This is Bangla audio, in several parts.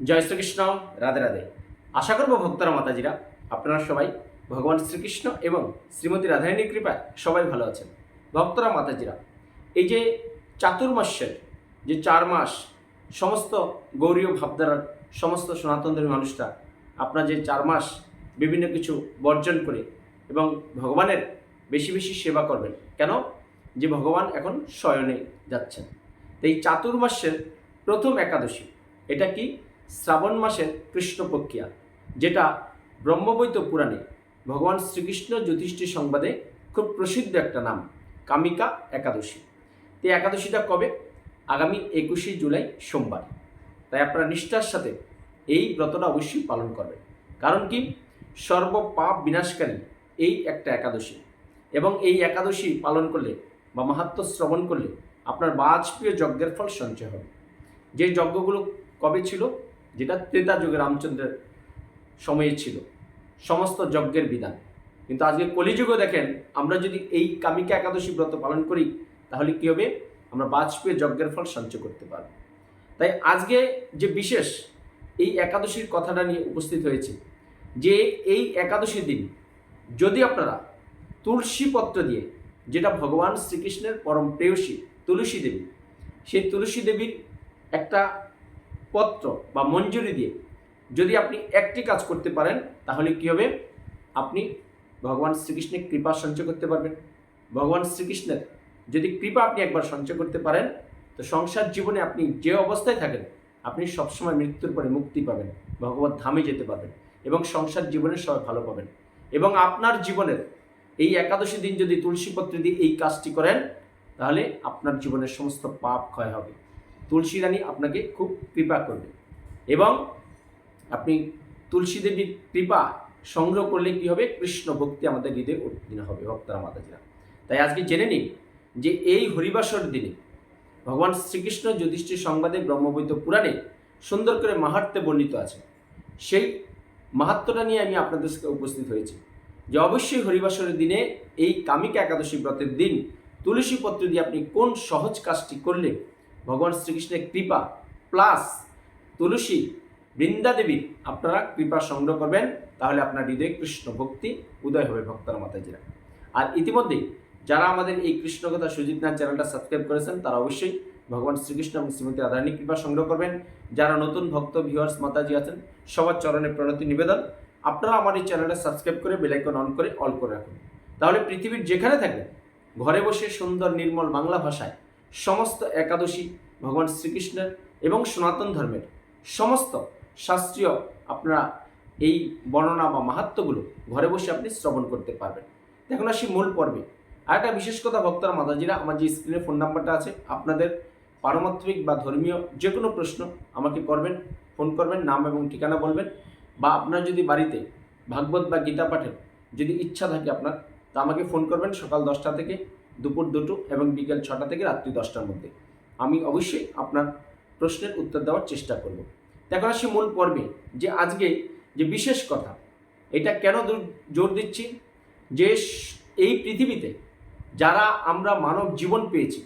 জয় শ্রীকৃষ্ণ, রাধে রাধে। আশা করব ভক্তরা, মাতাজিরা, আপনারা সবাই ভগবান শ্রীকৃষ্ণ এবং শ্রীমতী রাধারানীর কৃপায় সবাই ভালো আছেন। ভক্তরা, মাতাজিরা, এই যে চাতুর্মাস্যের যে চার মাস, সমস্ত গৌরীয় ভাবধারার সমস্ত সনাতনদের মানুষরা আপনারা যে চার মাস বিভিন্ন কিছু বর্জন করে এবং ভগবানের বেশি বেশি সেবা করবেন, কেন? যে ভগবান এখন শয়নে যাচ্ছেন। এই চাতুর্মাসের প্রথম একাদশী, এটা কি? শ্রাবণ মাসের কৃষ্ণপক্ষিয়া যেটা ব্রহ্মবৈত পুরাণে ভগবান শ্রীকৃষ্ণ যুধিষ্ঠির সংবাদে খুব প্রসিদ্ধ একটা নাম, কামিকা একাদশী। তো একাদশীটা কবে? আগামী একুশে জুলাই সোমবার। তাই আপনারা নিষ্ঠার সাথে এই ব্রতটা অবশ্যই পালন করবেন। কারণ কি? সর্বপাপ বিনাশকারী এই একটা একাদশী। এবং এই একাদশী পালন করলে বা মাহাত্ম শ্রবণ করলে আপনার বাজপেয় যজ্ঞের ফল সঞ্চয় হবে। যে যজ্ঞগুলো কবে ছিল? যেটা ত্রেতা যুগে রামচন্দ্রের সময়ে ছিল। সমস্ত যজ্ঞের বিধান। কিন্তু আজকে কলিযুগে দেখেন, আমরা যদি এই কামিকা একাদশী ব্রত পালন করি, তাহলে কী হবে? আমরা বাজপেয় যজ্ঞের ফল সঞ্চয় করতে পারব। তাই আজকে যে বিশেষ এই একাদশীর কথাটা নিয়ে উপস্থিত হয়েছে, যে এই একাদশীর দিন যদি আপনারা তুলসী পত্র দিয়ে, যেটা ভগবান শ্রীকৃষ্ণের পরম প্রেয়সী তুলসী দেবী, সেই তুলসী দেবীর একটা পত্র বা মঞ্জুরি দিয়ে যদি আপনি একটি কাজ করতে পারেন, তাহলে কী হবে? আপনি ভগবান শ্রীকৃষ্ণের কৃপা সঞ্চয় করতে পারবেন। ভগবান শ্রীকৃষ্ণের যদি কৃপা আপনি একবার সঞ্চয় করতে পারেন, তো সংসার জীবনে আপনি যে অবস্থায় থাকেন, আপনি সবসময় মৃত্যুর পরে মুক্তি পাবেন, ভগবত ধামে যেতে পারবেন এবং সংসার জীবনে সবাই ভালো পাবেন। এবং আপনার জীবনের এই একাদশী দিন যদি তুলসী পত্র দিয়ে এই কাজটি করেন, তাহলে আপনার জীবনের সমস্ত পাপ ক্ষয় হবে। তুলসী রানী আপনাকে খুব কৃপা করবে। এবং আপনি তুলসী দেবীর কৃপা সংগ্রহ করলে কি হবে? কৃষ্ণ ভক্তি আমাদের হৃদয়ে উত্তীর্ণ হবে, ভক্তরা মাতাজিরা। তাই আজকে জেনে নিন যে এই হরিবাসর দিনে ভগবান শ্রীকৃষ্ণ যুধিষ্ঠির সংবাদে ব্রহ্মবৈত পুরাণে সুন্দর করে মাহাত্মে বর্ণিত আছে। সেই মাহাত্মটা নিয়ে আমি আপনাদের সাথে উপস্থিত হয়েছি যে অবশ্যই হরিবাসরের দিনে এই কামিকা একাদশী ব্রতের দিন তুলসী পত্র দিয়ে আপনি কোন সহজ কাজটি করলে ভগবান শ্রীকৃষ্ণের কৃপা প্লাস তুলসী বৃন্দা দেবীর আপনারা কৃপা সংগ্রহ করবেন, তাহলে আপনার হৃদয়ে কৃষ্ণ ভক্তি উদয় হবে ভক্তরা মাতাজিরা। আর ইতিমধ্যেই যারা আমাদের এই কৃষ্ণকথা সুজিত নাথ চ্যানেলটা সাবস্ক্রাইব করেছেন, তারা অবশ্যই ভগবান শ্রীকৃষ্ণ এবং শ্রীমতী রাধারানী কৃপা সংগ্রহ করবেন। যারা নতুন ভক্ত ভিউয়ার্স মাতাজি আছেন, সবার চরণে প্রণতি নিবেদন। আপনারা আমার এই চ্যানেলটা সাবস্ক্রাইব করে বেলাইকন অন করে অল করে রাখুন। তাহলে পৃথিবীর যেখানে থাকবেন ঘরে বসে সুন্দর নির্মল বাংলা ভাষায় সমস্ত একাদশী ভগবান শ্রীকৃষ্ণের এবং সনাতন ধর্মের সমস্ত শাস্ত্রীয় আপনারা এই বর্ণনা বা মাহাত্মগুলো ঘরে বসে আপনি শ্রবণ করতে পারবেন। এখন আসি মূল পর্বে। আর একটা বিশেষ কথা, ভক্তরা, মাতাজিরা, আমার যে স্ক্রিনে ফোন নাম্বারটা আছে, আপনাদের পারমাত্মিক বা ধর্মীয় যে কোনো প্রশ্ন আমাকে করবেন ফোন করবেন, নাম এবং ঠিকানা বলবেন বা আপনার যদি বাড়িতে ভাগবত বা গীতা পাঠের যদি ইচ্ছা থাকে আপনার তা আমাকে ফোন করবেন সকাল দশটা থেকে, দুপুর দুটো এবং বিকেল ছটা থেকে রাত্রি দশটার মধ্যে। আমি অবশ্যই আপনার প্রশ্নের উত্তর দেওয়ার চেষ্টা করব। এখন আসি মূল পর্বে, যে আজকে যে বিশেষ কথা, এটা কেন জোর দিচ্ছি? যে এই পৃথিবীতে যারা আমরা মানব জীবন পেয়েছি,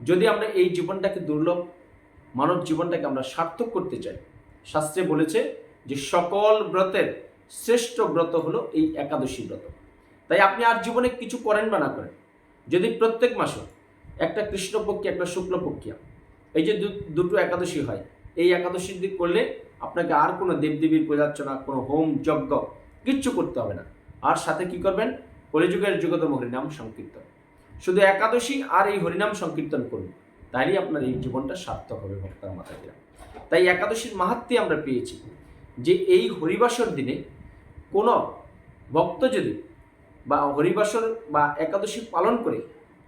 যদি আমরা এই জীবনটাকে দুর্লভ, মানব জীবনটাকে আমরা সার্থক করতে চাই, শাস্ত্রে বলেছে যে সকল ব্রতের শ্রেষ্ঠ ব্রত হলো এই একাদশী ব্রত। তাই আপনি আর জীবনে কিছু করেন বা না করেন। যদি প্রত্যেক মাসে একটা কৃষ্ণপক্ষী, একটা শুক্লপক্ষিয়া এই যে দুটো একাদশী হয়, এই একাদশীর দিক করলে আপনাকে আর কোনো দেবদেবীর পূজার্চনা, কোনো হোম, যজ্ঞ কিচ্ছু করতে হবে না। আর সাথে কি করবেন? কলিযুগের যুগতম হরিনাম সংকীর্তন। শুধু একাদশী আর এই হরিনাম সংকীর্তন করুন, তাইলেই আপনার এই জীবনটা সার্থক হবে ভক্তার মাতাজিরা তাই একাদশীর মাহাত্মে আমরা পেয়েছি যে এই হরিবাসর দিনে কোনো ভক্ত যদি বা হরিবাসর বা একাদশী পালন করে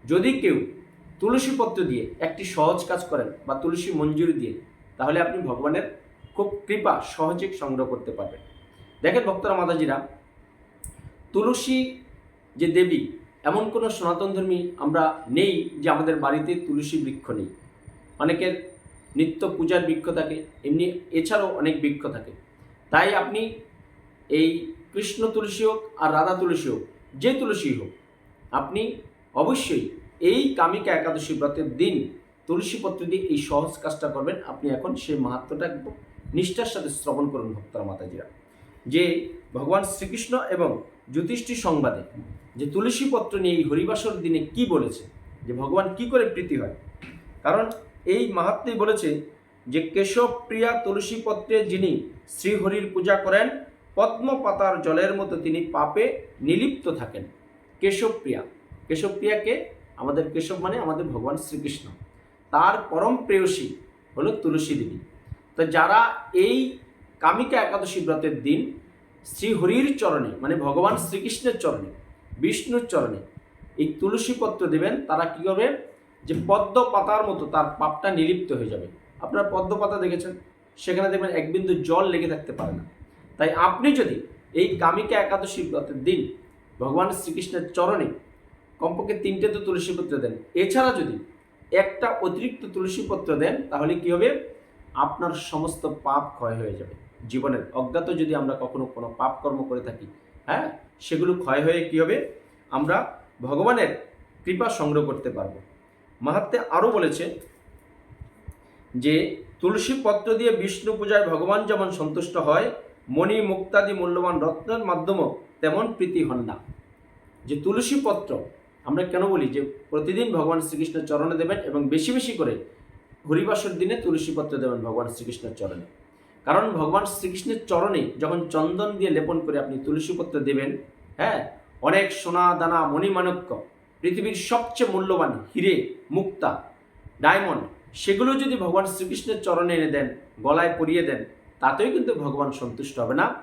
যদি কেউ তুলসী পত্র দিয়ে একটি সহজ কাজ করেন বা তুলসী মঞ্জুরি দিয়ে, তাহলে আপনি ভগবানের খুব কৃপা সহজে সংগ্রহ করতে পারবেন। দেখেন ভক্তরা, মাতাজিরা, তুলসী যে দেবী, এমন কোনো সনাতন ধর্মী আমরা নেই যে আমাদের বাড়িতে তুলসী বৃক্ষ নেই। অনেকের নিত্য পূজার বৃক্ষ থাকে, এমনি এছাড়াও অনেক বৃক্ষ থাকে। তাই আপনি এই কৃষ্ণ তুলসী হোক আর রাধা তুলসী হোক যে তুলসী হোক, আপনি অবশ্যই এই কামিকা একাদশী ব্রতের দিন তুলসী পত্র দিয়ে এই সহজ কাজটা করবেন। আপনি এখন সেই মাহাত্মটা একদম নিষ্ঠার সাথে শ্রবণ করুন ভক্তরা, মাতাজিরা। যে ভগবান শ্রীকৃষ্ণ এবং জ্যোতিষ্ঠী সংবাদে যে তুলসী পত্র নিয়ে এই হরিবাসর দিনে কি বলেছে, যে ভগবান কি করে প্রীতি হয়, কারণ এই মাহাত্মেই বলেছে যে কেশব প্রিয়া তুলসী পত্রে যিনি শ্রীহরির পূজা করেন পদ্ম পাতার জলের মতো তিনি পাপে নিলিপ্ত থাকেন। কেশবপ্রিয়া। কেশবপ্রিয়াকে আমাদের কেশব মানে আমাদের ভগবান শ্রীকৃষ্ণ। তার পরম প্রেয়সী হলো তুলসী দেবী। তো যারা এই কামিকা একাদশী ব্রতের দিন শ্রীহরির চরণে মানে ভগবান শ্রীকৃষ্ণের চরণে, বিষ্ণুর চরণে এই তুলসী পত্র দেবেন, তারা কী করবে? যে পদ্ম পাতার মতো তার পাপটা নিলিপ্ত হয়ে যাবে। আপনারা পদ্ম পাতা দেখেছেন? সেখানে দেখবেন এক বিন্দু জল লেগে থাকতে পারে না। তাই আপনি যদি এই কামিকা একাদশী ব্রতের দিন ভগবান শ্রীকৃষ্ণের চরণে, কমপক্ষে তিনটে তো তুলসী পত্র দেন। এছাড়া যদি একটা অতিরিক্ত তুলসী পত্র দেন, তাহলে কি হবে? আপনার সমস্ত পাপ ক্ষয় হয়ে যাবে। জীবনের অজ্ঞাত যদি আমরা কখনো কোনো পাপ কর্ম করে থাকি হ্যাঁ? সেগুলো ক্ষয় হয়ে কি হবে? আমরা ভগবানের কৃপা সংগ্রহ করতে পারব। মাহাত্মে আরও বলেছে যে, তুলসী পত্র দিয়ে বিষ্ণু পূজায় ভগবান যেমন সন্তুষ্ট হয় মণি মুক্তাদি মূল্যবান রত্নের মাধ্যমেও তেমন প্রীতি হন না। যে তুলসী পত্র আমরা কেন বলি? যে প্রতিদিন ভগবান শ্রীকৃষ্ণের চরণে দেবেন এবং বেশি বেশি করে হরিবাসর দিনে তুলসী পত্র দেবেন ভগবান শ্রীকৃষ্ণের চরণে। কারণ ভগবান শ্রীকৃষ্ণের চরণে যখন চন্দন দিয়ে লেপন করে আপনি তুলসী পত্র দেবেন হ্যাঁ অনেক সোনা, দানা মণিমাণক্য পৃথিবীর সবচেয়ে মূল্যবান হিরে, মুক্তা, ডায়মন্ড, সেগুলো যদি ভগবান শ্রীকৃষ্ণের চরণে এনে দেন, গলায় পরিয়ে দেন তাতেও কিন্তু ভগবান সন্তুষ্ট হবে না।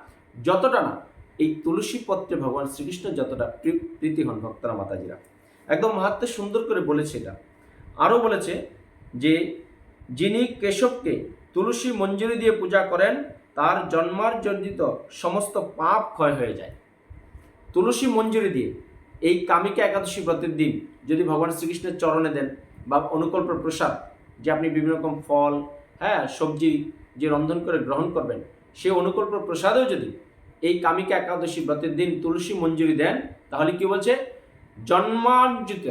যতটা না, এই তুলসী পত্রে ভগবান শ্রীকৃষ্ণ যতটা প্রী- প্রীতি হন ভক্তরা মাতাজিরা। একদম মাহাত্মে সুন্দর করে বলেছে এটা। আরও বলেছে যে, যিনি কেশবকে তুলসী মঞ্জুরি দিয়ে পূজা করেন, তার জন্মার্জনিত সমস্ত পাপ ক্ষয় হয়ে যায়। তুলসী মঞ্জুরি দিয়ে এই কামিকা একাদশী ব্রতের দিন যদি ভগবান শ্রীকৃষ্ণের চরণে দেন বা অনুকল্প প্রসাদ, যে আপনি বিভিন্ন রকম ফল হ্যাঁ সবজি যে রন্ধন করে গ্রহণ করবেন সেই অনুকল্প প্রসাদেও যদি এই কামিকা একাদশী ব্রতের দিন তুলসী মঞ্জুরি দেন, তাহলে কি বলছে? জন্মার্জিত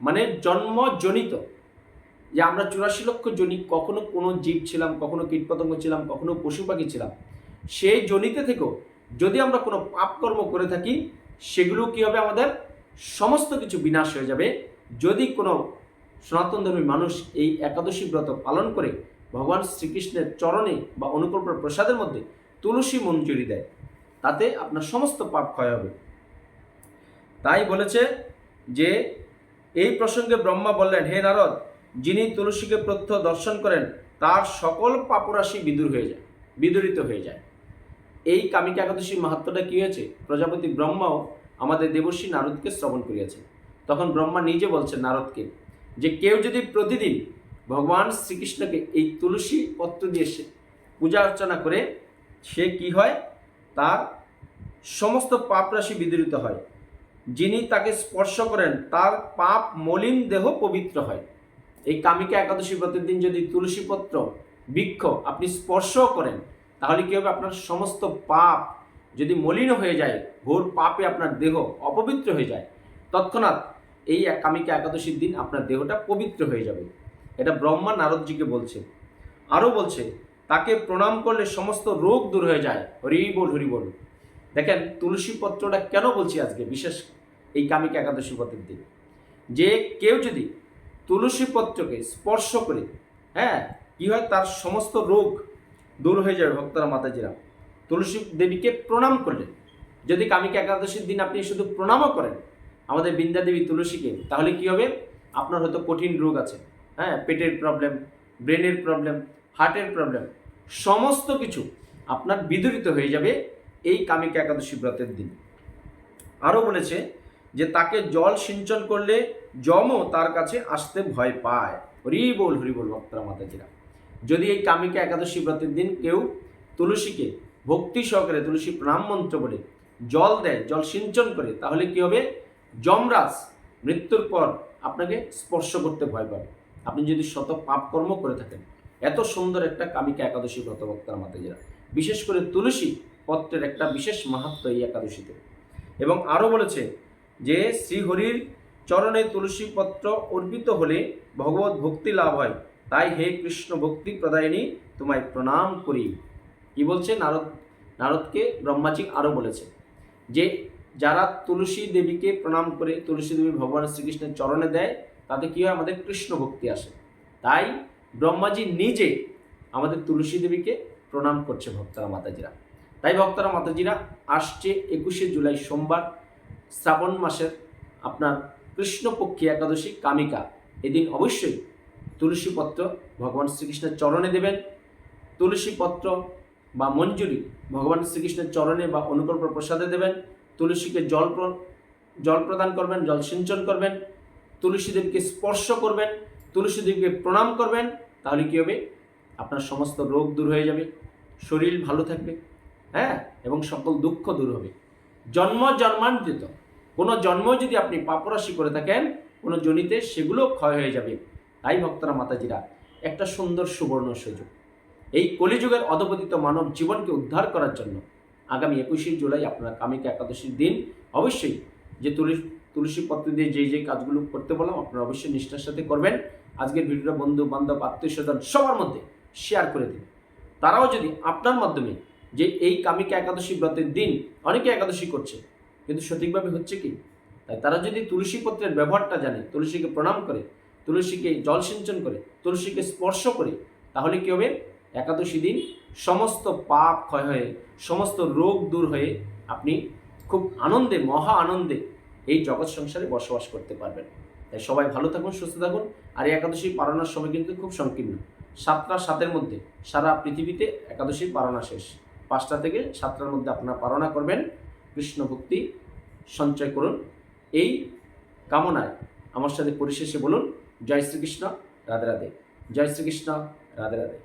মানে জন্মজনিত। যে আমরা চুরাশি লক্ষ জনি, কখনো কোনো জীব ছিলাম, কখনো কীটপতঙ্গ ছিলাম, কখনো পশু পাখি ছিলাম। সেই জনিতে থেকেও যদি আমরা কোনো পাপকর্ম করে থাকি, সেগুলো কী হবে আমাদের? সমস্ত কিছু বিনাশ হয়ে যাবে। যদি কোনো সনাতন ধর্মী মানুষ এই একাদশী ব্রত পালন করে ভগবান শ্রীকৃষ্ণের চরণে বা অনুকল্প প্রসাদের মধ্যে তুলসী মঞ্জুরি দেয়। তাতে আপনার সমস্ত পাপ ক্ষয় হবে। তাই বলেছে যে, এই প্রসঙ্গে ব্রহ্মা বললেন, হে নারদ, যিনি তুলসীকে প্রত্যহ দর্শন করেন, তার সকল পাপরাশি বিদুর হয়ে যায়, বিদূরিত হয়ে যায়। এই কামিকা একাদশী মাহাত্মটা কী হয়েছে? প্রজাপতি ব্রহ্মাও আমাদের দেবর্ষী নারদকে শ্রবণ করিয়েছে তখন ব্রহ্মা নিজে বলছেন, নারদকে, যে কেউ যদি প্রতিদিন ভগবান শ্রীকৃষ্ণকে এই তুলসী পত্র দিয়ে সে পূজা অর্চনা করে সে কি হয়? তার সমস্ত পাপরাশি বিদূরিত হয়। যিনি তাকে স্পর্শ করেন, তার পাপ মলিন দেহ পবিত্র হয়। এই কামিকা একাদশী ব্রতের দিন যদি তুলসী পত্র, বৃক্ষ আপনি স্পর্শ করেন, তাহলে কি হবে? আপনার সমস্ত পাপ যদি মলিন হয়ে যায়, ঘোর পাপে আপনার দেহ অপবিত্র হয়ে যায়, তৎক্ষণাৎ এই কামিকা একাদশীর দিন আপনার দেহটা পবিত্র হয়ে যাবে। এটা ব্রহ্মা নারদজিকে বলছে। আরও বলছে, তাকে প্রণাম করলে সমস্ত রোগ দূর হয়ে যায়। হরি বল হরি বল। দেখেন, তুলসী পত্রটা কেন বলছি আজকে? বিশেষ এই কামিকা একাদশী পথের দিন। যে কেউ যদি তুলসী পত্রকে স্পর্শ করে হ্যাঁ কি হয়? তার সমস্ত রোগ দূর হয়ে যাবে ভক্তরা, মাতাজিরা। তুলসী দেবীকে প্রণাম করলেন যদি কামিকা একাদশীর দিন আপনি শুধু প্রণামও করেন আমাদের বৃন্দা দেবী তুলসীকে, তাহলে কি হবে? আপনার হয়তো কঠিন রোগ আছে। হ্যাঁ পেটের প্রবলেম ব্রেনের প্রবলেম হার্টের প্রবলেম সমস্ত কিছু আপনার বিদরিত হয়ে যাবে এই কামিকা একাদশী ব্রতের দিন। আরও বলেছে যে তাকে জল সিঞ্চন করলে জমও তার কাছে আসতে ভয় পায়। হরি বল হরি বল, ভক্তরা, মাতাজিরা। যদি এই কামিকা একাদশী ব্রতের দিন কেউ তুলসীকে ভক্তি সহকারে, তুলসী প্রণাম মন্ত্র বলে জল দেয়, জল সিঞ্চন করে, তাহলে কি হবে? যমরাজ মৃত্যুর পর আপনাকে স্পর্শ করতে ভয় পাবে। আপনি যদি শত পাপকর্ম করে থাকেন, এত সুন্দর একটা কামিকা একাদশী ব্রত ভক্তার মাতাজিরা। বিশেষ করে তুলসী পত্রের একটা বিশেষ মাহাত্ম এই একাদশীতে। এবং আরও বলেছে যে, শ্রীহরির চরণে তুলসী পত্র অর্পিত হলে ভগবত ভক্তি লাভ হয়। তাই হে কৃষ্ণ ভক্তি প্রদায়িনী, তোমায় প্রণাম করি। কি বলছে? নারদ, নারদকে ব্রহ্মাজি আরও বলেছে যে, যারা তুলসী দেবীকে প্রণাম করে, তুলসী দেবী ভগবান শ্রীকৃষ্ণের চরণে দেয় তাতে কি হয়? আমাদের কৃষ্ণ ভক্তি আসে। তাই ব্রহ্মাজি নিজে আমাদের তুলসী দেবীকে প্রণাম করছে ভক্তরা মাতাজিরা। তাই ভক্তরা মাতাজিরা, আসছে একুশে জুলাই সোমবার, শ্রাবণ মাসের আপনার কৃষ্ণপক্ষী একাদশী কামিকা। এদিন অবশ্যই তুলসী পত্র ভগবান শ্রীকৃষ্ণের চরণে দেবেন। তুলসী পত্র বা মঞ্জুরি ভগবান শ্রীকৃষ্ণের চরণে বা অনুকল্প প্রসাদে দেবেন। তুলসীকে জল জল প্রদান করবেন, জল সিঞ্চন করবেন। তুলসী দেবীকে স্পর্শ করবেন তুলসী দেবীকে প্রণাম করবেন, তাহলে কী হবে? আপনার সমস্ত রোগ দূর হয়ে যাবে, শরীর ভালো থাকবে হ্যাঁ? এবং সকল দুঃখ দূর হবে। জন্ম জন্মান্তরিত কোনো জন্ম যদি আপনি পাপরাশি করে থাকেন, কোনো জনিতে সেগুলো ক্ষয় হয়ে যাবে। তাই ভক্তরা, মাতাজিরা, একটা সুন্দর সুবর্ণ সুযোগ। এই কলিযুগের অধপতিত মানব জীবনকে উদ্ধার করার জন্য আগামী একুশে জুলাই আপনার কামিকা একাদশীর দিন অবশ্যই যে তুলসী তুলসী পত্র দিয়ে যেই যে কাজগুলো করতে বললাম, আপনারা অবশ্যই নিষ্ঠার সাথে করবেন। আজকের ভিডিওটা বন্ধু, বান্ধব, আত্মীয় স্বজন সবার মধ্যে শেয়ার করে দিন। তারাও যদি আপনার মাধ্যমে যে এই কামিকা একাদশী ব্রতের দিন অনেকে একাদশী করছে, কিন্তু সঠিকভাবে হচ্ছে কি? তাই তারা যদি তুলসী পত্রের ব্যবহারটা জানে, তুলসীকে প্রণাম করে, তুলসীকে জল সিঞ্চন করে, তুলসীকে স্পর্শ করে, তাহলে কী হবে? একাদশী দিন সমস্ত পাপ ক্ষয় হয়ে, সমস্ত রোগ দূর হয়ে আপনি খুব আনন্দে, মহা আনন্দে এই জগৎ সংসারে বসবাস করতে পারবেন। তাই সবাই ভালো থাকুন, সুস্থ থাকুন। আর এই একাদশী পালনার সময় কিন্তু খুব সংকীর্ণ। সাতটা সাতের মধ্যে সারা পৃথিবীতে একাদশীর পালনা শেষ। পাঁচটা থেকে সাতটার মধ্যে আপনারা পালনা করবেন। কৃষ্ণ ভক্তি সঞ্চয় করুন। এই কামনায় আমার সাথে পরিশেষে বলুন, জয় শ্রীকৃষ্ণ, রাধে রাধে। জয় শ্রীকৃষ্ণ, রাধে রাধে।